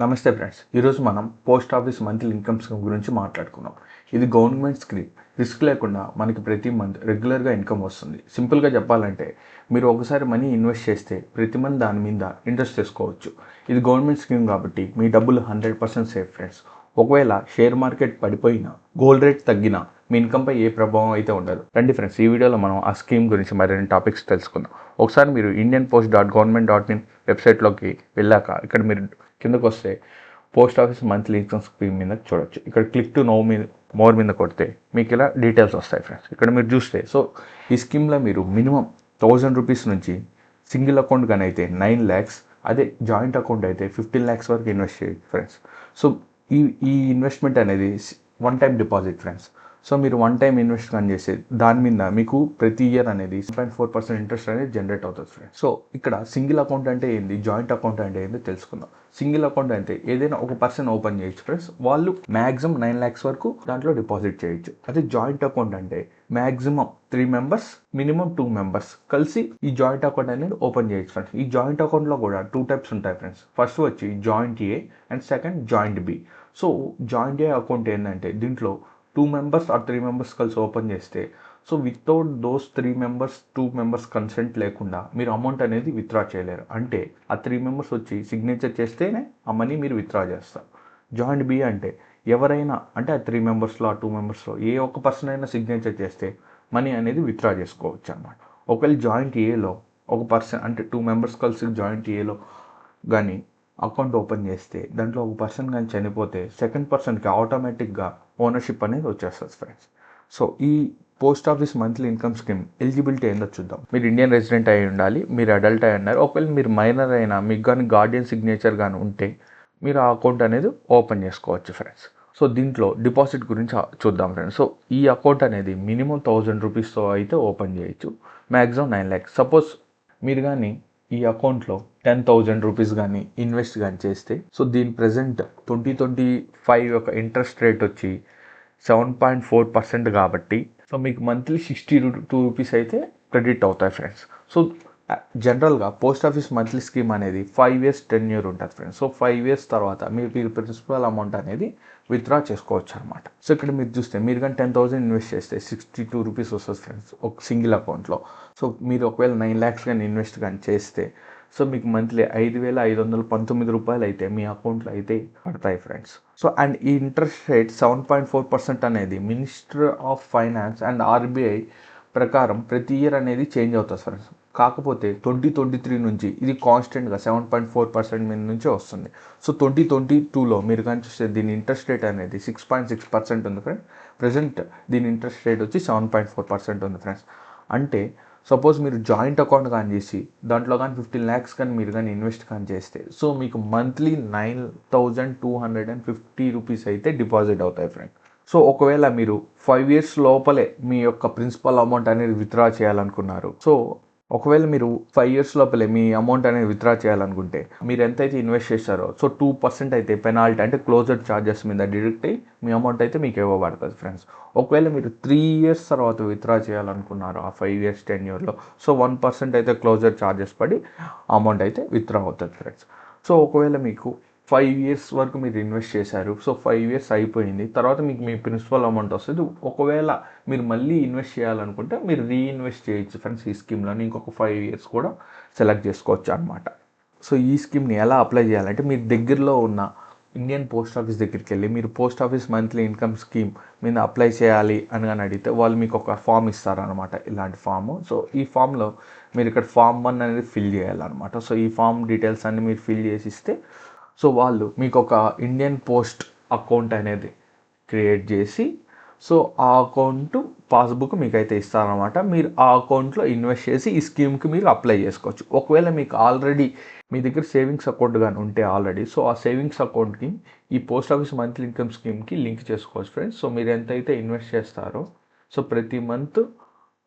నమస్తే ఫ్రెండ్స్ ఈరోజు మనం post office monthly income scheme గురించి మాట్లాడుకున్నాం. ఇది గవర్నమెంట్ స్కీమ్ రిస్క్ లేకుండా మనకి ప్రతి మంత్ రెగ్యులర్గా ఇన్కమ్ వస్తుంది. సింపుల్గా చెప్పాలంటే మీరు ఒకసారి మనీ ఇన్వెస్ట్ చేస్తే ప్రతి మంత్ దాని మీద ఇంట్రెస్ట్ తీసుకోవచ్చు ఇది గవర్నమెంట్ స్కీమ్ కాబట్టి మీ డబ్బులు హండ్రెడ్ పర్సెంట్ సేఫ్ ఫ్రెండ్స్. ఒకవేళ షేర్ మార్కెట్ పడిపోయినా గోల్డ్ రేట్ తగ్గినా మీ ఇన్కమ్పై ఏ ప్రభావం అయితే ఉండదు. రండి ఫ్రెండ్స్ ఈ వీడియోలో మనం ఆ స్కీమ్ గురించి మరిన్ని టాపిక్స్ తెలుసుకుందాం. ఒకసారి మీరు Indian post dot government dot in వెబ్సైట్లోకి వెళ్ళాక ఇక్కడ మీరు కిందకు వస్తే post office monthly income scheme మీద చూడొచ్చు. ఇక్కడ క్లిక్ టు నో మీద మోర్ మీద కొడితే మీకు ఇలా డీటెయిల్స్ వస్తాయి ఫ్రెండ్స్. ఇక్కడ మీరు చూస్తే సో ఈ స్కీమ్లో మీరు మినిమం థౌజండ్ రూపీస్ నుంచి సింగిల్ అకౌంట్ కానీ అయితే నైన్ ల్యాక్స్ అదే జాయింట్ అకౌంట్ అయితే ఫిఫ్టీన్ ల్యాక్స్ వరకు ఇన్వెస్ట్ చేయొచ్చు ఫ్రెండ్స్. సో ఈ ఈ ఇన్వెస్ట్మెంట్ అనేది one time deposit friends. So మీరు వన్ టైం ఇన్వెస్ట్ కానీ చేసే దాని మీద మీకు ప్రతి ఇయర్ అనేది పాయింట్ ఫోర్ పర్సెంట్ ఇంట్రెస్ట్ అనేది జనరేట్ అవుతుంది ఫ్రెండ్స్ సో ఇక్కడ సింగిల్ అకౌంట్ అంటే ఏంది? జాయింట్ అకౌంట్ అంటే ఏంది? తెలుసుకుందాం. సింగిల్ అకౌంట్ అంటే ఏదైనా ఒక పర్సన్ ఓపెన్ చేయొచ్చు ఫ్రెండ్స్ వాళ్ళు మ్యాక్సిమం నైన్ ల్యాక్స్ వరకు దాంట్లో డిపాజిట్ చేయొచ్చు. అదే జాయింట్ అకౌంట్ అంటే maximum three members minimum two members కలిసి ఈ జాయింట్ అకౌంట్ అనేది ఓపెన్ చేయొచ్చు ఫ్రెండ్స్ ఈ జాయింట్ అకౌంట్లో కూడా టూ టైప్స్ ఉంటాయి ఫ్రెండ్స్ ఫస్ట్ వచ్చి joint A and second joint B so joint A account ఏంటంటే దీంట్లో two members or three members కలిసి ఓపెన్ చేస్తే so without those three members two members consent లేకుండా మీరు అమౌంట్ అనేది విత్డ్రా చేయలేరు. అంటే ఆ త్రీ మెంబర్స్ వచ్చి సిగ్నేచర్ చేస్తేనే ఆ మనీ మీరు విత్డ్రా చేస్తారు. జాయింట్ బి అంటే ఎవరైనా అంటే ఆ త్రీ మెంబర్స్లో ఆ టూ మెంబర్స్లో ఏ ఒక్క పర్సన్ అయినా సిగ్నేచర్ చేస్తే మనీ అనేది విత్డ్రా చేసుకోవచ్చు అనమాట ఒకవేళ జాయింట్ ఏలో ఒక పర్సన్ అంటే టూ మెంబర్స్ కలిసి జాయింట్ ఏలో కానీ అకౌంట్ ఓపెన్ చేస్తే దాంట్లో ఒక పర్సన్ కానీ చనిపోతే సెకండ్ పర్సన్కి ఆటోమేటిక్గా ఓనర్షిప్ అనేది వచ్చేస్తుంది ఫ్రెండ్స్ సో ఈ post office monthly income scheme eligibility ఏందో చూద్దాం. మీరు ఇండియన్ రెసిడెంట్ అయి ఉండాలి మీరు అడల్ట్ అయి ఉన్నారు. ఒకవేళ మీరు మైనర్ అయినా మీకు కానీ గార్డియన్ సిగ్నేచర్ కానీ ఉంటే మీరు ఆ అకౌంట్ అనేది ఓపెన్ చేసుకోవచ్చు ఫ్రెండ్స్ సో దీంట్లో డిపాజిట్ గురించి చూద్దాం ఫ్రెండ్స్ సో ఈ అకౌంట్ అనేది మినిమం థౌజండ్ రూపీస్తో అయితే ఓపెన్ చేయొచ్చు. మ్యాక్సిమం నైన్ ల్యాక్స్ సపోజ్ మీరు కానీ ఈ అకౌంట్లో టెన్ థౌజండ్ రూపీస్ కానీ ఇన్వెస్ట్ కానీ చేస్తే సో దీని ప్రజెంట్ ట్వంటీ ట్వంటీ ఫైవ్ యొక్క ఇంట్రెస్ట్ రేట్ వచ్చి సెవెన్ పాయింట్ ఫోర్ పర్సెంట్ కాబట్టి సో మీకు మంత్లీ సిక్స్టీ టూ రూపీస్ అయితే క్రెడిట్ అవుతాయి ఫ్రెండ్స్. సో జనరల్గా పోస్ట్ ఆఫీస్ మంత్లీ స్కీమ్ అనేది ఫైవ్ ఇయర్స్ టెన్ ఇయర్ ఉంటుంది ఫ్రెండ్స్ సో ఫైవ్ ఇయర్స్ తర్వాత మీరు మీరు ప్రిన్సిపల్ అమౌంట్ అనేది విత్డ్రా చేసుకోవచ్చు అనమాట సో ఇక్కడ మీరు చూస్తే మీరు కానీ టెన్ థౌసండ్ ఇన్వెస్ట్ చేస్తే సిక్స్టీ టూ రూపీస్ వస్తుంది ఫ్రెండ్స్ ఒక సింగిల్ అకౌంట్లో సో మీరు ఒకవేళ నైన్ ల్యాక్స్ కానీ ఇన్వెస్ట్ కానీ చేస్తే సో మీకు మంత్లీ ఐదు వేల ఐదు వందల పంతొమ్మిది రూపాయలు అయితే మీ అకౌంట్లో అయితే పడతాయి ఫ్రెండ్స్ సో అండ్ ఈ interest rate seven point four percent అనేది minister of finance and RBI ప్రకారం ప్రతి ఇయర్ అనేది చేంజ్ అవుతుంది ఫ్రెండ్స్ కాకపోతే ట్వంటీ ట్వంటీ త్రీ నుంచి ఇది కాన్స్టెంట్గా సెవెన్ పాయింట్ ఫోర్ పర్సెంట్ మీద నుంచి వస్తుంది. సో ట్వంటీ ట్వంటీ టూలో మీరు కానీ చూస్తే దీని ఇంట్రెస్ట్ రేట్ అనేది సిక్స్ పాయింట్ సిక్స్ పర్సెంట్ ఉంది ఫ్రెండ్స్ ప్రజెంట్ దీని ఇంట్రెస్ట్ రేట్ వచ్చి సెవెన్ పాయింట్ ఫోర్ పర్సెంట్ ఉంది ఫ్రెండ్స్ అంటే సపోజ్ మీరు జాయింట్ అకౌంట్ కానీ చేసి దాంట్లో కానీ ఫిఫ్టీన్ ల్యాక్స్ కానీ మీరు కానీ ఇన్వెస్ట్ కానీ చేస్తే సో మీకు monthly nine thousand two hundred and fifty rupees అయితే డిపాజిట్ అవుతాయి ఫ్రెండ్ సో ఒకవేళ మీరు ఫైవ్ ఇయర్స్ లోపలే మీ యొక్క ప్రిన్సిపల్ అమౌంట్ అనేది విత్డ్రా చేయాలనుకున్నారు. సో ఒకవేళ మీరు ఫైవ్ ఇయర్స్ లోపలే మీ అమౌంట్ అనేది విత్డ్రా చేయాలనుకుంటే మీరు ఎంతైతే ఇన్వెస్ట్ చేస్తారో సో టూ పర్సెంట్ అయితే పెనాల్టీ అంటే క్లోజర్ ఛార్జెస్ మీద డిడక్ట్ అయ్యి మీ అమౌంట్ అయితే మీకు ఇవ్వబడుతుంది ఫ్రెండ్స్ ఒకవేళ మీరు త్రీ ఇయర్స్ తర్వాత విత్డ్రా చేయాలనుకున్నారు ఆ ఫైవ్ ఇయర్స్ టెన్ ఇయర్లో సో వన్ పర్సెంట్ అయితే క్లోజర్ ఛార్జెస్ పడి అమౌంట్ అయితే విత్డ్రా అవుతుంది ఫ్రెండ్స్ సో ఒకవేళ మీకు ఫైవ్ ఇయర్స్ వరకు మీరు ఇన్వెస్ట్ చేశారు. సో ఫైవ్ ఇయర్స్ అయిపోయింది. తర్వాత మీకు మీ ప్రిన్సిపల్ అమౌంట్ వస్తుంది. ఒకవేళ మీరు మళ్ళీ ఇన్వెస్ట్ చేయాలనుకుంటే మీరు రీఇన్వెస్ట్ చేయొచ్చు ఫ్రెండ్స్ ఈ స్కీమ్లో ఇంకొక ఫైవ్ ఇయర్స్ కూడా సెలెక్ట్ చేసుకోవచ్చు అనమాట సో ఈ స్కీమ్ని ఎలా అప్లై చేయాలంటే మీరు దగ్గరలో ఉన్న ఇండియన్ పోస్ట్ ఆఫీస్ దగ్గరికి వెళ్ళి మీరు post office monthly income scheme మీద అప్లై చేయాలి అని కానీ అడిగితే వాళ్ళు మీకు ఒక ఫామ్ ఇస్తారనమాట ఇలాంటి ఫామ్ సో ఈ ఫామ్లో మీరు ఇక్కడ ఫామ్ వన్ అనేది ఫిల్ చేయాలన్నమాట. సో ఈ ఫామ్ డీటెయిల్స్ అన్ని మీరు ఫిల్ చేసి ఇస్తే సో వాళ్ళు మీకు ఒక ఇండియన్ పోస్ట్ అకౌంట్ అనేది క్రియేట్ చేసి సో ఆ అకౌంట్ పాస్బుక్ మీకు అయితే ఇస్తారనమాట మీరు ఆ అకౌంట్లో ఇన్వెస్ట్ చేసి ఈ స్కీమ్కి మీరు అప్లై చేసుకోవచ్చు. ఒకవేళ మీకు ఆల్రెడీ మీ దగ్గర సేవింగ్స్ అకౌంట్ కానీ ఉంటే ఆల్రెడీ సో ఆ సేవింగ్స్ అకౌంట్కి ఈ పోస్ట్ ఆఫీస్ మంత్లీ ఇన్కమ్ స్కీమ్కి లింక్ చేసుకోవచ్చు ఫ్రెండ్స్ సో మీరు ఎంతైతే ఇన్వెస్ట్ చేస్తారో సో ప్రతి మంత్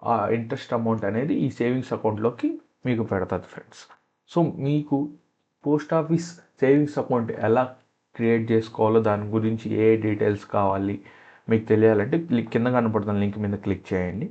ఆ ఇంట్రెస్ట్ అమౌంట్ అనేది ఈ సేవింగ్స్ అకౌంట్లోకి మీకు పెడతారు ఫ్రెండ్స్ సో మీకు పోస్ట్ ఆఫీస్ సేవింగ్స్ అకౌంట్ ఎలా క్రియేట్ చేసుకోవాలో దాని గురించి ఏ డీటెయిల్స్ కావాలి మీకు తెలియాలంటే క్లిక్ కింద కనపడుతున్న లింక్ మీద క్లిక్ చేయండి.